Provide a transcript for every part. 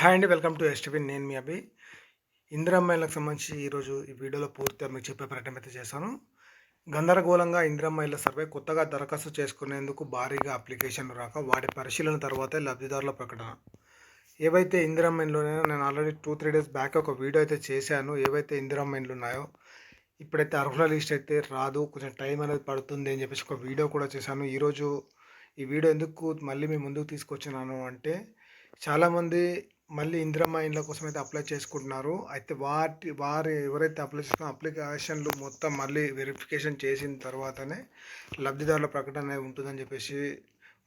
Hi అండి welcome to STV నేను మీ అభి. ఇందిరమ్మాయిలకు సంబంధించి ఈరోజు ఈ వీడియోలో పూర్తిగా మీకు చెప్పే ప్రయత్నం అయితే చేశాను. గందరగోళంగా ఇందిరమ్మాయిల సర్వే కొత్తగా దరఖాస్తు చేసుకునేందుకు భారీగా అప్లికేషన్లు రాక వాటి పరిశీలన తర్వాతే లబ్ధిదారుల ప్రకటన. ఏవైతే ఇందిరమ్మైన్లోనే నేను already two three days back ఒక వీడియో అయితే చేశాను. ఏవైతే ఇందిరమ్మైన్లు ఉన్నాయో ఇప్పుడైతే అర్హుల లిస్ట్ అయితే రాదు. కొంచెం టైం అనేది పడుతుంది అని చెప్పేసి ఒక వీడియో కూడా చేశాను. ఈరోజు ఈ వీడియో ఎందుకు మళ్ళీ మీ ముందుకు తీసుకొచ్చినాను అంటే చాలామంది మళ్ళీ ఇందిరమ్మ ఇండ్ల కోసం అయితే అప్లై చేసుకుంటున్నారు. అయితే వాటి వారు ఎవరైతే అప్లై చేసుకున్న అప్లికేషన్లు మొత్తం మళ్ళీ వెరిఫికేషన్ చేసిన తర్వాతనే లబ్ధిదారుల ప్రకటన అనేది ఉంటుందని చెప్పేసి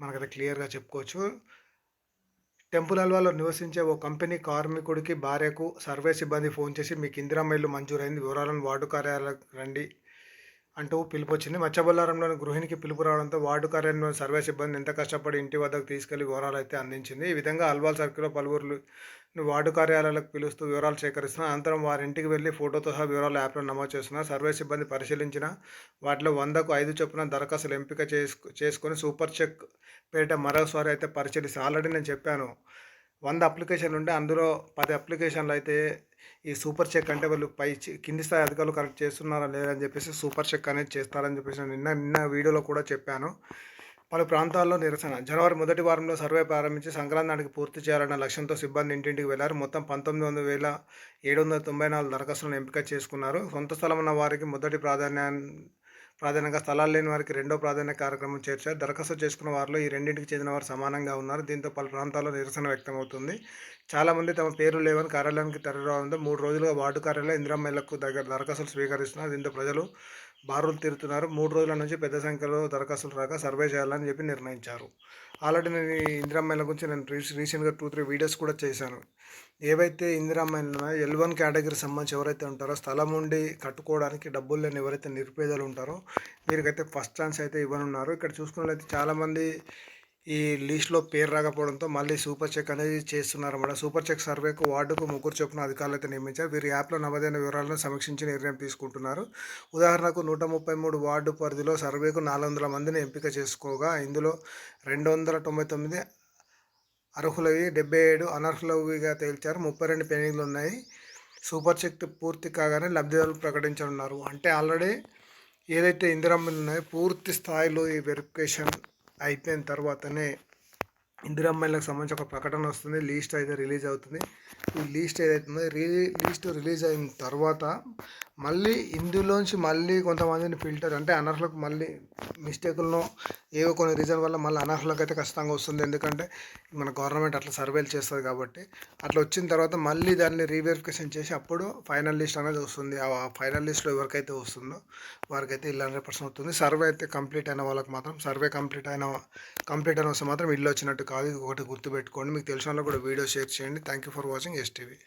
మనకైతే క్లియర్గా చెప్పుకోవచ్చు. టెంపుల్ అల్వాలో నివసించే ఓ కంపెనీ కార్మికుడికి భార్యకు సర్వే సిబ్బంది ఫోన్ చేసి మీకు ఇందిరా ఇల్లు మంజూరైంది వివరాలను వార్డు కార్యాలయాలకు రండి అంటూ పిలుపు వచ్చింది గృహిణికి పిలుపు రావడంతో వార్డు కార్యాలయంలోని సర్వే సిబ్బంది ఎంత కష్టపడి ఇంటి వద్దకు తీసుకెళ్ళి వివరాలు అయితే అందించింది. ఈ విధంగా అల్వాల్ సర్కిల్లో పలువురు వార్డు కార్యాలయాలకు పిలుస్తూ వివరాలు సేకరిస్తున్న అనంతరం వారి ఇంటికి వెళ్ళి ఫోటోతో సహా వివరాలు యాప్లో నమోదు చేస్తున్న సర్వే సిబ్బంది పరిశీలించిన వాటిలో వందకు ఐదు చొప్పున దరఖాస్తులు ఎంపిక చేసుకొని సూపర్ చెక్ పేట మరోసారి అయితే పరిశీలిస్తాను ఆల్రెడీ నేను చెప్పాను వంద అప్లికేషన్లు ఉంటే అందులో పది అప్లికేషన్లు అయితే ఈ సూపర్ చెక్ అంటే వాళ్ళు పై కింది స్థాయి అధికారులు కరెక్ట్ చేస్తున్నారా లేదని చెప్పేసి సూపర్ చెక్ అనేది చేస్తారని చెప్పేసి నిన్న నిన్న వీడియోలో కూడా చెప్పాను. పలు ప్రాంతాల్లో నిరసన. జనవరి మొదటి వారంలో సర్వే ప్రారంభించి సంక్రాంతి నాటికి పూర్తి చేయాలన్న లక్ష్యంతో సిబ్బంది ఇంటింటికి వెళ్ళారు. మొత్తం పంతొమ్మిది వందల వేల ఏడు వందల తొంభై నాలుగు దరఖాస్తులను ఎంపిక చేసుకున్నారు. సొంత స్థలం ఉన్న వారికి మొదటి ప్రాధాన్యాన్ని ప్రాధాన్యంగా స్థలాలు లేని వారికి రెండో ప్రాధాన్య కార్యక్రమం చేర్చారు. దరఖాస్తు చేసుకున్న వారిలో ఈ రెండింటికి చెందిన వారు సమానంగా ఉన్నారు. దీంతో పలు ప్రాంతాల్లో నిరసన వ్యక్తమవుతుంది. చాలామంది తమ పేరు లేవని కార్యాలయానికి తరలిరావడంతో మూడు రోజులుగా వార్డు కార్యాలయం ఇందిరామేళ్ళకు దగ్గర దరఖాస్తులు స్వీకరిస్తున్నారు. దీంతో ప్రజలు బారులు తీరుతున్నారు. మూడు రోజుల నుంచి పెద్ద సంఖ్యలో దరఖాస్తులు రాక సర్వే చేయాలని చెప్పి నిర్ణయించారు. ఆల్రెడీ నేను ఈ ఇందిరామ్మాయిల గురించి నేను రీసెంట్గా టూ త్రీ వీడియోస్ కూడా చేశాను. ఏవైతే ఇందిరామ్మాయిలు ఎల్ వన్ కేటగిరీ సంబంధించి ఎవరైతే ఉంటారో స్థలం ఉండి కట్టుకోవడానికి డబ్బులు లేని ఎవరైతే నిరుపేదలు ఉంటారో వీరికైతే ఫస్ట్ ఛాన్స్ అయితే ఇవ్వనున్నారు. ఇక్కడ చూసుకున్నట్లయితే చాలామంది ఈ లిస్ట్లో పేరు రాకపోవడంతో మళ్ళీ సూపర్ చెక్ అనేది చేస్తున్నారు అన్నమాట. సూపర్ చెక్ సర్వేకు వార్డుకు ముగ్గురు చొప్పున అధికారులు అయితే నియమించారు. వీరి యాప్లో నమోదైన వివరాలను సమీక్షించి నిర్ణయం తీసుకుంటున్నారు. ఉదాహరణకు నూట ముప్పై మూడు వార్డు పరిధిలో సర్వేకు నాలుగు వందల మందిని ఎంపిక చేసుకోగా ఇందులో రెండు వందల తొంభై తొమ్మిది అర్హులవి డెబ్బై ఏడు అనర్హులవిగా తేల్చారు. ముప్పై రెండు పెండింగ్లు ఉన్నాయి. సూపర్ చెక్ పూర్తి కాగానే లబ్ధిదారులు ప్రకటించనున్నారు. అంటే ఆల్రెడీ ఏదైతే ఇందిరమ్మలు ఉన్నాయో పూర్తి స్థాయిలో ఈ వెరిఫికేషన్ అయిపోయిన తర్వాతనే ఇందిరమ్మాయిలకు సంబంధించి ఒక ప్రకటన వస్తుంది లీస్ట్ అయితే రిలీజ్ అవుతుంది. ఈ లీస్ట్ ఏదైతుందో రీ లీస్ట్ రిలీజ్ అయిన తర్వాత మళ్ళీ ఇందులోంచి మళ్ళీ కొంతమందిని ఫిల్టర్ అంటే అనర్హులకు మళ్ళీ మిస్టేకులను ఏవో కొన్ని రీజన్ వల్ల మళ్ళీ అనర్హులకు అయితే ఖచ్చితంగా వస్తుంది. ఎందుకంటే మన గవర్నమెంట్ అట్లా సర్వేలు చేస్తుంది కాబట్టి అట్లా వచ్చిన తర్వాత మళ్ళీ దాన్ని రీవెరిఫికేషన్ చేసి అప్పుడు ఫైనల్ లిస్ట్ అనేది వస్తుంది. ఆ ఫైనల్ లిస్ట్లో ఎవరికైతే వస్తుందో వారికైతే ఇల్లు హండ్రెడ్ పర్సెంట్ వస్తుంది. సర్వే అయితే కంప్లీట్ అయిన వాళ్ళకి మాత్రం సర్వే కంప్లీట్ అయిన కంప్లీట్ అయిన వస్తే మాత్రం ఇల్లు వచ్చినట్టు కాదు. ఒకటి గుర్తుపెట్టుకోండి. మీకు తెలిసిన వాళ్ళు కూడా వీడియో షేర్ చేయండి. Thank you for watching STV